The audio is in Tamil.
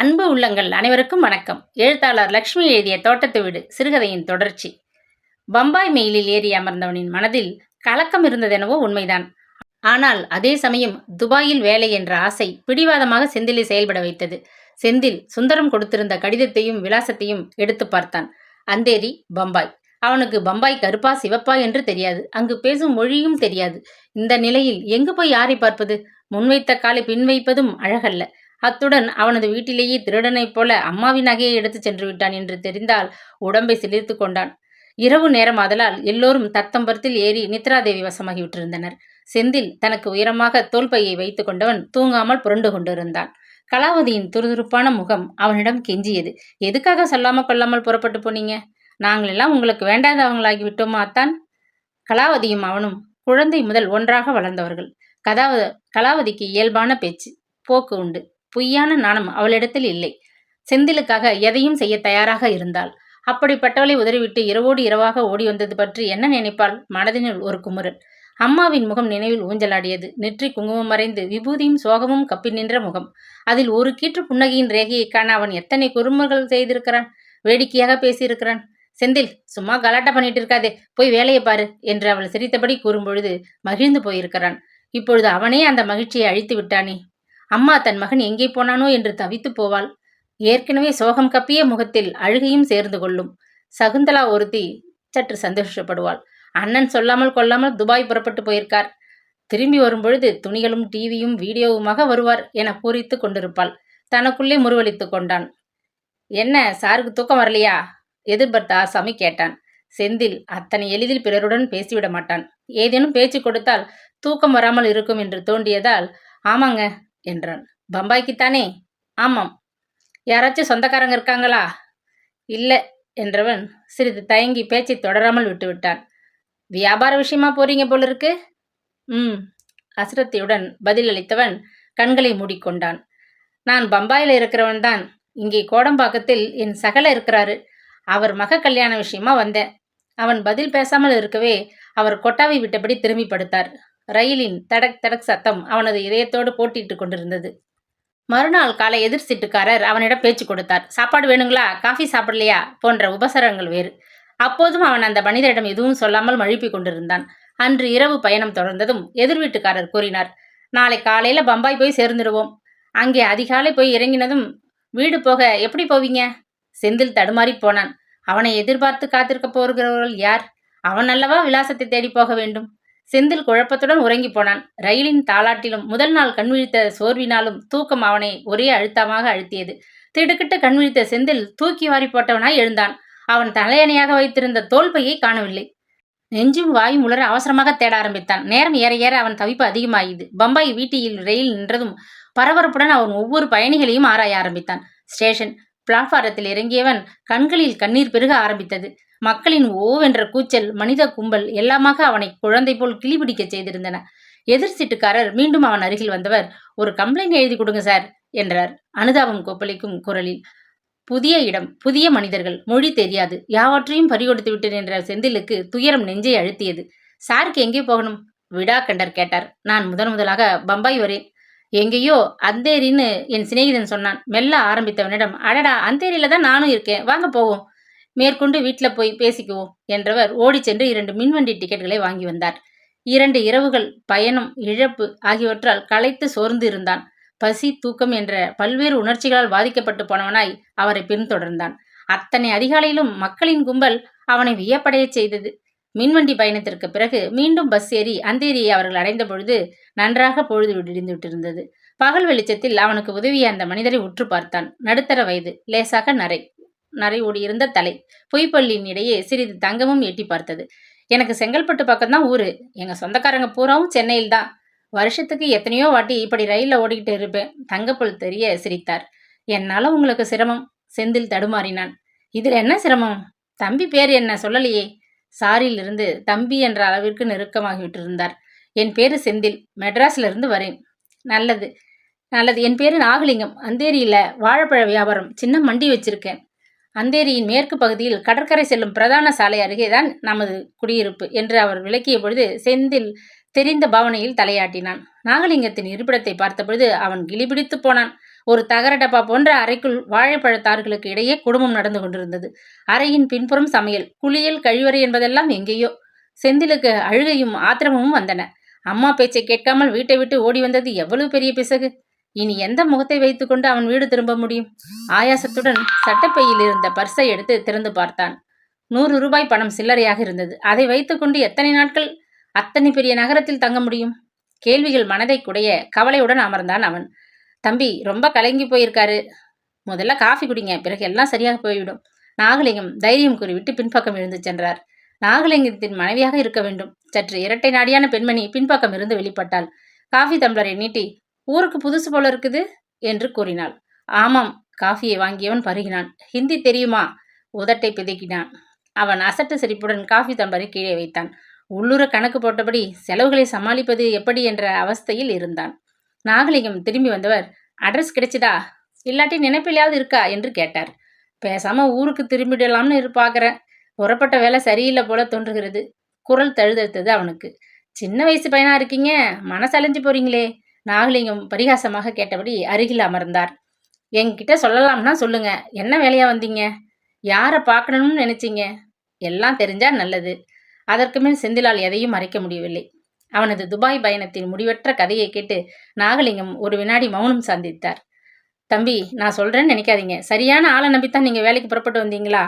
அன்பு உள்ளங்கள் அனைவருக்கும் வணக்கம். எழுத்தாளர் லக்ஷ்மி எழுதிய தோட்டத்து வீடு சிறுகதையின் தொடர்ச்சி. பம்பாய் மெயிலில் ஏறி அமர்ந்தவனின் மனதில் கலக்கம் இருந்ததெனவோ உண்மைதான். ஆனால் அதே சமயம் துபாயில் வேலை என்ற ஆசை பிடிவாதமாக செந்திலை செயல்பட வைத்தது. செந்தில் சுந்தரம் கொடுத்திருந்த கடிதத்தையும் விலாசத்தையும் எடுத்து பார்த்தான். அந்தேரி பம்பாய். அவனுக்கு பம்பாய் கருப்பா சிவப்பா என்று தெரியாது. அங்கு பேசும் மொழியும் தெரியாது. இந்த நிலையில் எங்கு போய் யாரை பார்ப்பது? முன்வைத்த காலை பின் வைப்பதும் அழகல்ல. அத்துடன் அவனது வீட்டிலேயே திருடனைப் போல அம்மாவின் நகையை எடுத்துச் சென்று விட்டான் என்று தெரிந்தால் உடம்பை சிலிர்த்து கொண்டான். இரவு நேரம் ஆதலால் எல்லோரும் தத்தம்பரத்தில் ஏறி நித்ராதேவி வசமாகி விட்டிருந்தனர். செந்தில் தனக்கு உயரமாக தோல்பையை வைத்து கொண்டவன் தூங்காமல் புரண்டு கொண்டிருந்தான். கலாவதியின் துருதுருப்பான முகம் அவனிடம் கெஞ்சியது. எதுக்காக சொல்லாம கொள்ளாமல் புறப்பட்டு போனீங்க? நாங்களெல்லாம் உங்களுக்கு வேண்டாதவங்களாகி விட்டோமா அத்தான்? கலாவதியும் அவனும் குழந்தை முதல் ஒன்றாக வளர்ந்தவர்கள். கதாவ கலாவதிக்கு இயல்பான பேச்சு போக்கு உண்டு. பொய்யான நாணம் அவளிடத்தில் இல்லை. செந்திலுக்காக எதையும் செய்ய தயாராக இருந்தாள். அப்படிப்பட்டவளை உதறிவிட்டு இரவோடு இரவாக ஓடி வந்தது பற்றி என்ன நினைப்பாள்? மனதினுள் ஒரு குமுறல். அம்மாவின் முகம் நினைவில் ஊஞ்சலாடியது. நெற்றி குங்குமம் மறைந்து விபூதியும் சோகமும் கப்பி நின்ற முகம். அதில் ஒரு கீற்று புன்னகையின் ரேகையை காண அவன் எத்தனை குறும்புகள் செய்திருக்கிறான்? வேடிக்கையாக பேசியிருக்கிறான். செந்தில் சும்மா கலாட்டா பண்ணிட்டு இருக்காதே. போய் வேலையை பாரு என்று அவள் சிரித்தபடி கூறும்பொழுது மகிழ்ந்து போயிருக்கிறான். இப்பொழுது அவனே அந்த மகிழ்ச்சியை அழித்து விட்டானே. அம்மா தன் மகன் எங்கே போனானோ என்று தவித்து போவாள். ஏற்கனவே சோகம் கப்பிய முகத்தில் அழுகையும் சேர்ந்து கொள்ளும். சகுந்தலா ஒருத்தி சற்று சந்தோஷப்படுவாள். அண்ணன் சொல்லாமல் கொள்ளாமல் துபாய் புறப்பட்டு போயிருக்கார். திரும்பி வரும்பொழுது துணிகளும் டிவியும் வீடியோவுமாக வருவார் என பூரித்து கொண்டிருப்பாள். தனக்குள்ளே முருவளித்து கொண்டான். என்ன சாருக்கு தூக்கம் வரலையா? எதிர்பார்த்த ஆசாமி கேட்டான். செந்தில் அத்தனை எளிதில் பிறருடன் பேசிவிட மாட்டான். ஏதேனும் பேச்சு கொடுத்தால் தூக்கம் வராமல் இருக்கும் என்று தோண்டியதால் ஆமாங்க என்றான். பம்பாய்க்குத்தானே? ஆமாம். யாராச்சும் சொந்தக்காரங்க இருக்காங்களா? இல்லை என்றவன் சிறிது தயங்கி பேச்சை தொடராமல் விட்டுவிட்டான். வியாபார விஷயமா போறீங்க போல இருக்கு ம். அசிரத்தையுடன் பதிலளித்தவன் கண்களை மூடிக்கொண்டான். நான் பம்பாயில் இருக்கிறவன் தான். இங்கே கோடம்பாக்கத்தில் என் சகல இருக்கிறாரு. அவர் மக கல்யாண விஷயமா வந்தேன். அவன் பதில் பேசாமல் இருக்கவே அவர் கொட்டாவை விட்டபடி திரும்பி படுத்தார். ரயிலின் தடக் தடக் சத்தம் அவனது இதயத்தோடு போட்டிட்டு கொண்டிருந்தது. மறுநாள் காலை எதிர் சீட்டுக்காரர் அவனிடம் பேச்சு கொடுத்தார். சாப்பாடு வேணுங்களா? காஃபி சாப்பிடலையா? போன்ற உபசரங்கள் வேறு. அப்போதும் அவன் அந்த மனிதரிடம் எதுவும் சொல்லாமல் மழுப்பி கொண்டிருந்தான். அன்று இரவு பயணம் தொடர்ந்ததும் எதிர் வீட்டுக்காரர் கூறினார் நாளை காலையில பம்பாய் போய் சேர்ந்துடுவோம் அங்கே அதிகாலை போய் இறங்கினதும் வீடு போக எப்படி போவீங்க? செந்தில் தடுமாறி போனான். அவனை எதிர்பார்த்து காத்திருக்க போகிறவர்கள் யார்? அவன் அல்லவா விலாசத்தை தேடி போக வேண்டும்? செந்தில் குழப்பத்துடன் உறங்கி போனான். ரயிலின் தாளாட்டிலும் முதல் நாள் கண்விழித்த சோர்வினாலும் தூக்கம் அவனை ஒரே அழுத்தமாக அழுத்தியது. திடுக்கிட்டு கண்விழித்த செந்தில் தூக்கி வாரி போட்டவனாய் எழுந்தான். அவன் தலையணையாக வைத்திருந்த தோல்பையை காணவில்லை. நெஞ்சும் வாயும் உலர அவசரமாக தேட ஆரம்பித்தான். நேரம் ஏற ஏற அவன் தவிப்பு அதிகமாகியது. பம்பாய் வீட்டில் ரயில் நின்றதும் பரபரப்புடன் அவன் ஒவ்வொரு பயணிகளையும் ஆராய ஆரம்பித்தான். ஸ்டேஷன் பிளாட்பாரத்தில் இறங்கியவன் கண்களில் கண்ணீர் பெருக ஆரம்பித்தது. மக்களின் ஓவென்ற கூச்சல் மனித கும்பல் எல்லாமாக அவனை குழந்தை போல் கிளிபிடிக்கச் செய்திருந்தன. எதிர் சீட்டுக்காரர் மீண்டும் அவன் அருகில் வந்தவர் ஒரு கம்ப்ளைண்ட் எழுதி கொடுங்க சார் என்றார் அனுதாபம் கொப்பளிக்கும் குரலில். புதிய இடம் புதிய மனிதர்கள் மொழி தெரியாது. யாவற்றையும் பறிகொடுத்து விட்டு நின்ற செந்திலுக்கு துயரம் நெஞ்சை அழுத்தியது. சாருக்கு எங்கே போகணும்? விடா கண்டர் கேட்டார். நான் முதன் முதலாக பம்பாய் வரேன். எங்கேயோ அந்தேரின்னு என் சிநேகிதன் சொன்னான். மெல்ல ஆரம்பித்தவனிடம் அடடா அந்தேரியில தான் நானும் இருக்கேன். வாங்க போவோம். மேற்கொண்டு வீட்டில் போய் பேசிக்குவோம் என்றவர் ஓடிச் சென்று இரண்டு மின்வண்டி டிக்கெட்டுகளை வாங்கி வந்தார். இரண்டு இரவுகள் பயணம் இழப்பு ஆகியவற்றால் களைத்து சோர்ந்து இருந்தான். பசி தூக்கம் என்ற பல்வேறு உணர்ச்சிகளால் பாதிக்கப்பட்டு போனவனாய் அவரை பின்தொடர்ந்தான். அத்தனை அதிகாலையிலும் மக்களின் கும்பல் அவனை வியப்படையச் செய்தது. மின்வண்டி பயணத்திற்கு பிறகு மீண்டும் பஸ் ஏறி அந்தேரியை அவர்கள் அடைந்த பொழுது நன்றாக பொழுது விடிந்து விட்டிருந்தது. பகல் வெளிச்சத்தில் அவனுக்கு உதவிய அந்த மனிதரை உற்று பார்த்தான். நடுத்தர வயது லேசாக நரை நரை இருந்த தலை பொய்ப்பள்ளியின் இடையே சிறிது தங்கமும் எட்டி பார்த்தது. எனக்கு செங்கல்பட்டு பக்கம்தான் ஊரு. எங்க சொந்தக்காரங்க பூராவும் சென்னையில் தான். வருஷத்துக்கு எத்தனையோ வாட்டி இப்படி ரயிலில் ஓடிக்கிட்டு இருப்பேன். தங்கப்புல் தெரிய சிரித்தார். என்னால உங்களுக்கு சிரமம்? செந்தில் தடுமாறினான். இதில் என்ன சிரமம்? தம்பி பேர் என்ன சொல்லலையே? சாரியிலிருந்து தம்பி என்ற அளவிற்கு நெருக்கமாகிவிட்டு இருந்தார் என் பேரு செந்தில். மெட்ராஸ்ல இருந்து வரேன். நல்லது. நல்லது. என் பேரு நாகலிங்கம். அந்தேரியில வாழைப்பழ வியாபாரம் சின்ன மண்டி வச்சிருக்கேன். அந்தேரியின் மேற்கு பகுதியில் கடற்கரை செல்லும் பிரதான சாலை அருகேதான் நமது குடியிருப்பு என்று அவர் விளக்கிய பொழுது செந்தில் தெரிந்த பாவனையில் தலையாட்டினான். நாகலிங்கத்தின் இருப்பிடத்தை பார்த்தபொழுது அவன் கிளிபிடித்து போனான். ஒரு தகர டப்பா போன்ற அறைக்குள் வாழைப்பழத்தார்களுக்கு இடையே குடும்பம் நடந்து கொண்டிருந்தது. அறையின் பின்புறம் சமையல் குளியல் கழிவறை என்பதெல்லாம் எங்கேயோ. செந்திலுக்கு அழுகையும் ஆத்திரமும் வந்தன. அம்மா பேச்சை கேட்காமல் வீட்டை விட்டு ஓடி வந்தது எவ்வளவு பெரிய பிசகு. இனி எந்த முகத்தை வைத்துக்கொண்டு அவன் வீடு திரும்ப முடியும்? ஆயாசத்துடன் சட்டப்பையில் இருந்த பர்ஸை எடுத்து திறந்து பார்த்தான். நூறு ரூபாய் பணம் சில்லறையாக இருந்தது. அதை வைத்துக்கொண்டு எத்தனை நாட்கள்? அத்தனை பெரிய நகரத்தில் தங்க முடியும்? கேள்விகள் மனதை குடைய கவலையுடன் அமர்ந்தான் அவன். தம்பி ரொம்ப கலங்கி போயிருக்காரு. முதல்ல காஃபி குடிங்க பிறகு எல்லாம் சரியாக போய்விடும். நாகலிங்கம் தைரியம் கூறிவிட்டு பின்பக்கம் இருந்து சென்றார். நாகலிங்கத்தின் மனைவியாக இருக்க வேண்டும். சற்று இரட்டை நாடியான பெண்மணி பின்பக்கம் இருந்து வெளிப்பட்டாள். காஃபி தம்ளரை நீட்டி ஊருக்கு புதுசு போல இருக்குது என்று கூறினாள். ஆமாம் காஃபியை வாங்கியவன் பருகினான். ஹிந்தி தெரியுமா? உதட்டை பிதுக்கினான். அவன் அசட்டு சிரிப்புடன் காஃபி தம்பரை கீழே வைத்தான். உள்ளூர கணக்கு போட்டபடி செலவுகளை சமாளிப்பது எப்படி? என்ற அவஸ்தையில் இருந்தான். நாகலிங்கம் திரும்பி வந்தவர் அட்ரஸ் கிடைச்சதா? இல்லாட்டி நினைப்பிலையாவது இருக்கா? என்று கேட்டார். பேசாம ஊருக்கு திரும்பிடலாம்னு இரு- புறப்பட்ட வேலை சரியில்லை போல தோன்றுகிறது. குரல் தழுதழுத்தது அவனுக்கு. சின்ன வயசு பையனா இருக்கீங்க? மனசலைஞ்சு போறீங்களே? நாகலிங்கம் பரிகாசமாக கேட்டபடி அருகில் அமர்ந்தார். என்கிட்ட சொல்லலாம்னா சொல்லுங்க. என்ன வேலையா வந்தீங்க? யாரை பார்க்கணும்னு நினைச்சீங்க? எல்லாம் தெரிஞ்சா நல்லது. அதற்கு மேல் செந்திலால் எதையும் மறைக்க முடியவில்லை. அவனது துபாய் பயணத்தின் முடிவற்ற கதையை கேட்டு நாகலிங்கம் ஒரு வினாடி மௌனம் சந்தித்தார். தம்பி நான் சொல்றேன்னு நினைக்காதீங்க. சரியான ஆளை நம்பித்தான் நீங்க வேலைக்கு புறப்பட்டு வந்தீங்களா?